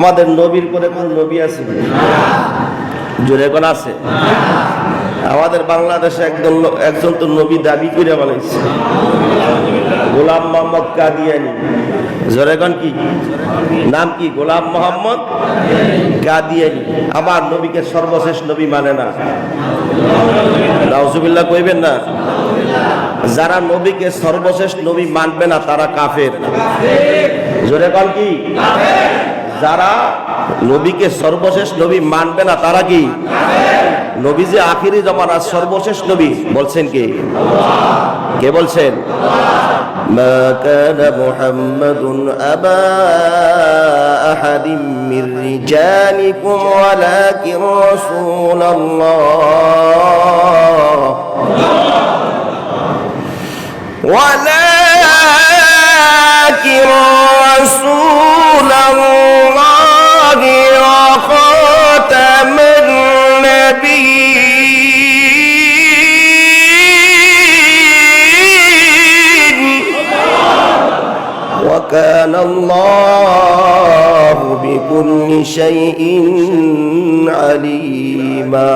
আমাদের নবীর করে কোন নবী আছে? জোরে কোন আছে? আমাদের বাংলাদেশে একজন একজন তো নবী দাবি করে বলেছে গোলাম মোহাম্মদ কাদিয়ানি। জোরে কোন কি? নাম কি? গোলাম মোহাম্মদ কাদিয়ানি। আমার নবীকে সর্বশেষ নবী মানে না। নাউজুবিল্লাহ কইবেন না। যারা নবীকে সর্বশেষ নবী মানবে না, তারা কাফের। জোরে কল কি? যারা নবীকে সর্বশেষ নবী মানবে না তারা কি নবী যে আখিরি জমানার সর্বশেষ নবী বলছেন কি কে বলছেন ما كان محمد أبا أحد من رجالكم ولكن رسول الله ولكن رسول وكان الله بكل شيء عليما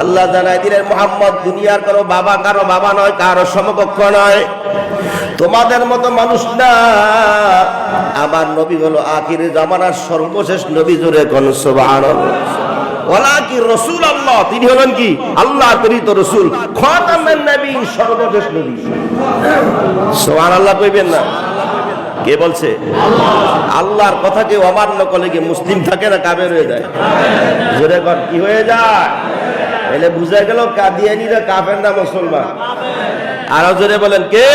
আল্লাহ জানাই দিলেন মোহাম্মদ দুনিয়ার কারো বাবা কারো বাবা নয় কারো সমকক্ষ নয় তোমাদের মতো মানুষ না আমার নবী হলো আখির জামানার সর্বশেষ নবী জোরে কোন ওলা কি রসুল আল্লাহ তিনি হলেন কি? আল্লাহ প্রেরিত রসুল। খাতামের নবী, সর্বশেষ নবী। সোহান আল্লাহ কইবেন না? কে বলছে? আল্লাহর কথা কেউ অমান্য করলে কি মুসলিম থাকে না কাবের হয়ে যায়? জোরে কর, কি হয়ে যায়? এলে বুঝা গেল কাদিয়ানিরা কাফের না মুসলমান। আরও জোরে বলেন, কে?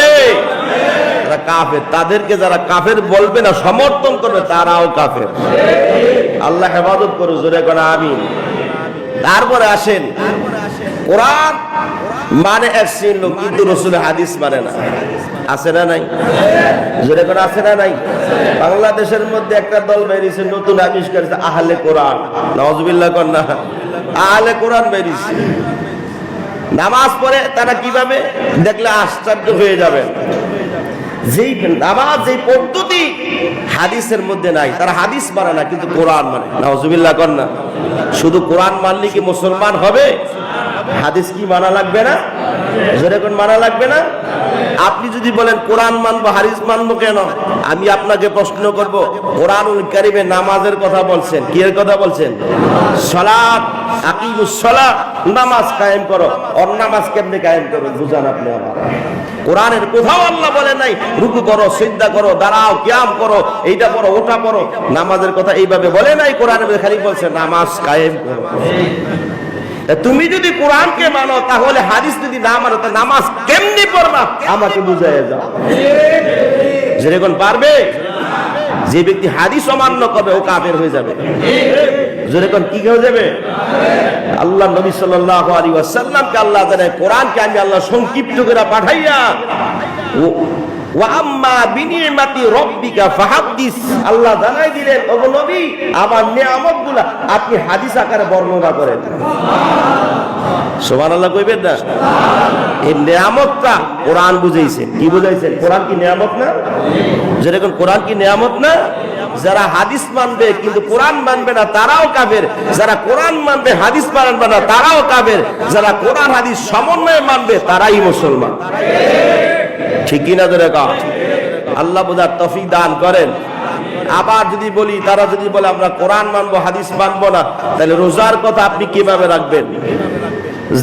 কাফের। তাদেরকে যারা কাফের বলবে না, সমর্থন করবে, তারাও কাফের। আল্লাহ হেফাজত করো জোরে করা আমিন। তারপরে আসেন, কোরআন মানে এক শ্রেণির লোক কিন্তু রসুল হাদিস মানে না। আছে না নাই? জোরে করে আছে না নাই? বাংলাদেশের মধ্যে একটা দল বেরিয়েছে, নতুন আবিষ্কার আহলে কোরআন। নওয়াজবিল্লাহ কর না? আহলে কোরআন বেরিয়েছে। নামাজ পড়ে তারা কীভাবে? দেখলে আশ্চর্য হয়ে যাবে যেই নামাজ, যেই পদ্ধতি হাদিসের মধ্যে নাই, তারা হাদিস মানে না, কিন্তু কোরআন মানে। নাওজুবিল্লাহ কর না। শুধু কোরআন মানলে কি মুসলমান হবে? হাদিস কি মানা লাগবে না? যেরকম মানা লাগবে না? আপনি যদি বলেন, কোরআন মানবো, হাদিস মানবো কেন? আমি আপনাকে প্রশ্ন করব, কোরআনুল কারিমে নামাজের কথা বলছেন কি এর কথা বলছেন? সলাৎ, আকিমুস সালাত নামাজ কায়েম করো। অর নামাজ কেমনে কায়েম করো বুঝান আপনি আমার। কোরআনের কোথাও আল্লাহ বলে নাই। রুকু করো সিদ্ধা করো দাঁড়াও ক্যাম করো এইটা করো ওটা করো নামাজের কথা এইভাবে বলে নাই কোরআন খালি বলছে নামাজ কায়েম করো। তুমি যদি কোরআনকে মানো তাহলে হাদিস যদি না মানো তা নামাজ কেমনি পড়বা? আমাকে বুঝাই যাও। যেরকম পারবে? যে ব্যক্তি হাদিস অমান্য করবে, ও কাফের হয়ে যাবে। যেরকম কি হয়ে যাবে? আল্লাহ নবী সাল্লাল্লাহু আলাইহি ওয়াসাল্লামকে আল্লাহ জানে কোরআনকে আমি আল্লাহ সংক্ষিপ্ত করে পাঠাইয়া আল্লাহ জানাই দিলেন নবী, আমার নিয়ামতগুলা আপনি হাদিস আকারে বর্ণনা করেন। সুবহানাল্লাহ কইবেন না? এই নিয়ামতটা কোরআন বুঝাইছেন কি বুঝাইছেন কোরআন কি নিয়ামত না? যেরকম কোরআন কি নিয়ামত না? যারা হাদিস মানবে কিন্তু কোরআন মানবে না, তারাও কাফের। যারা কোরআন মানবে, হাদিস মানবে না, তারাও কাফের। যারা কোরআন, হাদিস সমন্বয়ে মানবে, তারাই মুসলমান। ঠিক কিনা ধরে আল্লাহ বোঝার তফিক দান করেন। আবার যদি বলি, তারা যদি বলে, আমরা কোরআন মানবো, হাদিস মানবো না, তাহলে রোজার কথা আপনি কীভাবে রাখবেন?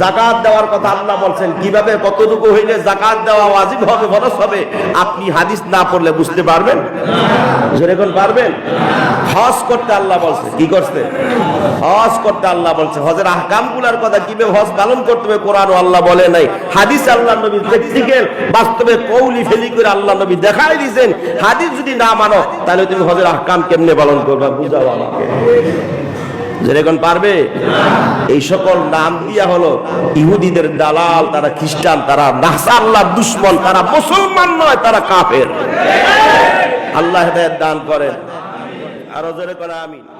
জাকাত দেওয়ার কথা আল্লাহ বলছেন, কীভাবে কতটুকু হইলে জাকাত দেওয়া ওয়াজিব হবে, ফরজ হবে, আপনি হাদিস না পড়লে বুঝতে পারবেন? যেরকম পারবেন? হজ করতে আল্লাহ বলছে, কি করছে? হজ করতে আল্লাহ বলছে, হজের আহকামগুলার কথা কীভাবে হজ পালন করতে হবে কোরআন আল্লাহ বলে নাই। হাদিস আল্লাহ নবী প্র্যাকটিক্যাল বাস্তবে কৌলি ফেলি করে আল্লাহ নবী দেখাই দিয়েছেন। হাদিস যদি না মানো, তাহলে তুমি হজের আহকাম কেমনে পালন করবা, বুঝাও আমাকে। যেরকম পারবে? এই সকল নাম দিয়া হলো ইহুদিদের দালাল, তারা খ্রিস্টান, তারা নাসাল্লা দুশ্মন, তারা মুসলমান নয়, তারা কাফের। আল্লাহ দান করেন। আরও জোরে করে আমিন।